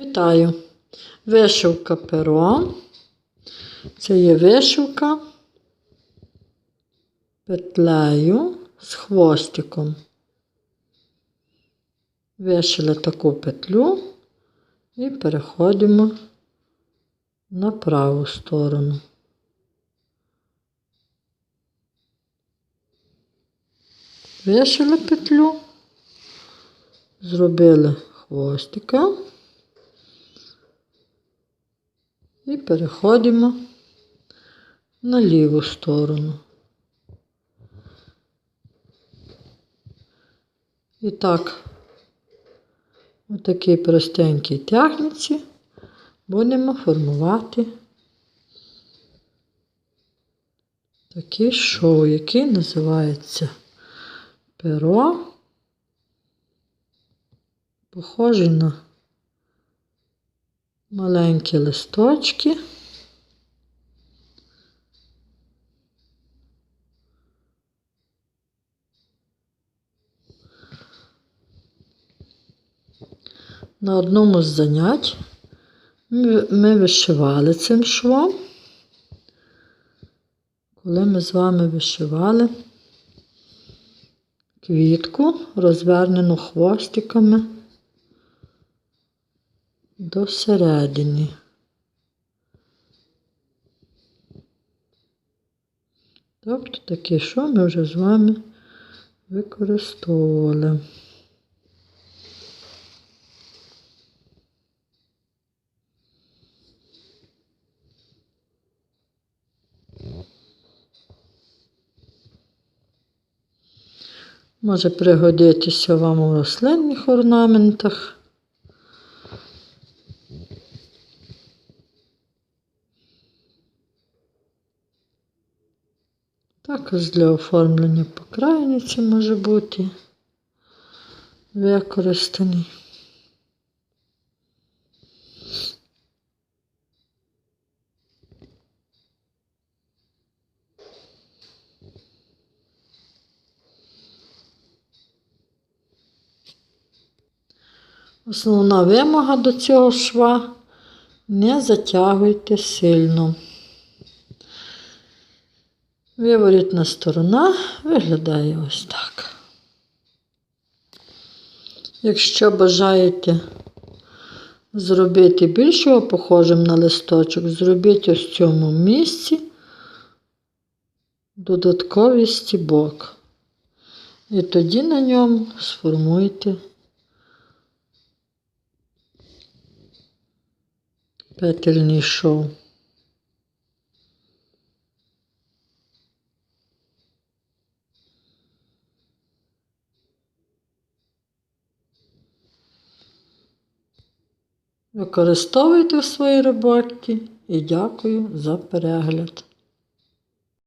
Вітаю! Вишивка перо. Це є вишивка петлею з хвостиком. Вишили таку петлю і переходимо на праву сторону. Вишили петлю, зробили хвостика. І переходимо на ліву сторону. І так, у такій простенькій тягниці будемо формувати такий шоу, який називається перо, похожий на маленькі листочки. На одному з занять ми, вишивали цим швом, коли ми з вами вишивали квітку, розвернену хвостиками до середини. Тобто таке, що ми вже з вами використовували. Може пригодитися вам у рослинних орнаментах. Також для оформлення покрайниці може бути використаний. Основна вимога до цього шва не затягуйте сильно. Виворітна сторона виглядає ось так. Якщо бажаєте зробити більшого похожим на листочок, зробіть ось в цьому місці додатковий стібок. І тоді на ньому сформуйте петельний шов. Використовуйте в своїй роботі і дякую за перегляд.